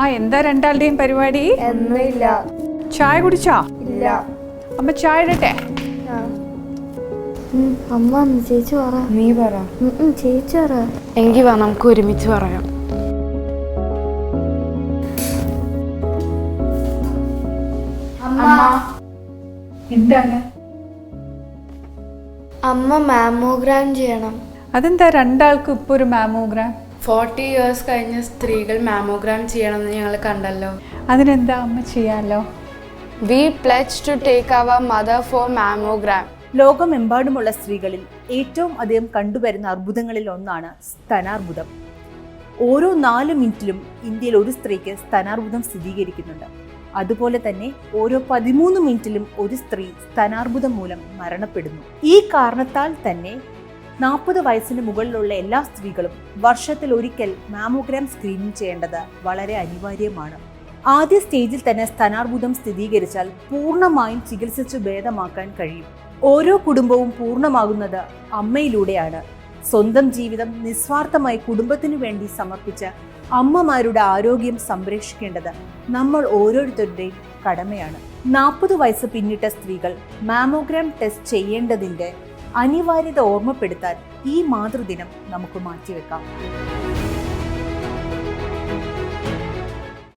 ആ എന്താ രണ്ടാളുടെയും പരിപാടി? എന്നില്ല ചായ കുടിച്ചാ? ഇല്ല. അമ്മ ചായ ഇടട്ടെ? അമ്മ ചേച്ചി പറ. നീ പറ. ചേച്ചി പറ. എങ്കിൽ വാ നമുക്ക് ഒരുമിച്ച് പറയാം. എന്താണ്? അമ്മ മാമോഗ്രാം ചെയ്യണം. അതെന്താ രണ്ടാൾക്കും ഇപ്പൊ ഒരു മാമോഗ്രാം? ഫോർട്ടി ഇയേഴ്സ് കഴിഞ്ഞ സ്ത്രീകൾ മാമോഗ്രാം ചെയ്യണമെന്ന് ഞങ്ങൾ കണ്ടല്ലോ. അതിനെന്താ അമ്മ ചെയ്യാലോ? We pledge to take our mother for mammogram ലോകമെമ്പാടുമുള്ള സ്ത്രീകളിൽ ഏറ്റവും അധികം കണ്ടുവരുന്ന അർബുദങ്ങളിൽ ഒന്നാണ് സ്തനാർബുദം. ഓരോ നാല് മിനിറ്റിലും ഇന്ത്യയിൽ ഒരു സ്ത്രീക്ക് സ്തനാർബുദം സ്ഥിരീകരിക്കുന്നുണ്ട്. അതുപോലെ തന്നെ ഓരോ പതിമൂന്ന് മിനിറ്റിലും ഒരു സ്ത്രീ സ്തനാർബുദം മൂലം മരണപ്പെടുന്നു. ഈ കാരണത്താൽ തന്നെ നാൽപ്പത് വയസ്സിന് മുകളിലുള്ള എല്ലാ സ്ത്രീകളും വർഷത്തിൽ ഒരിക്കൽ മാമോഗ്രാം സ്ക്രീനിംഗ് ചെയ്യേണ്ടത് വളരെ അനിവാര്യമാണ്. ആദ്യ സ്റ്റേജിൽ തന്നെ സ്ഥാനാർബുദം സ്ഥിരീകരിച്ചാൽ പൂർണമായും ചികിത്സിച്ചു ഭേദമാക്കാൻ കഴിയും. ഓരോ കുടുംബവും പൂർണമാകുന്നത് അമ്മയിലൂടെയാണ്. സ്വന്തം ജീവിതം നിസ്വാർത്ഥമായി കുടുംബത്തിനു വേണ്ടി സമർപ്പിച്ച അമ്മമാരുടെ ആരോഗ്യം സംരക്ഷിക്കേണ്ടത് നമ്മൾ ഓരോരുത്തരുടെയും കടമയാണ്. നാൽപ്പത് വയസ്സ് പിന്നിട്ട സ്ത്രീകൾ മാമോഗ്രാം ടെസ്റ്റ് ചെയ്യേണ്ടതിന്റെ അനിവാര്യത ഓർമ്മപ്പെടുത്താൻ ഈ മാതൃദിനം നമുക്ക് മാറ്റിവെക്കാം.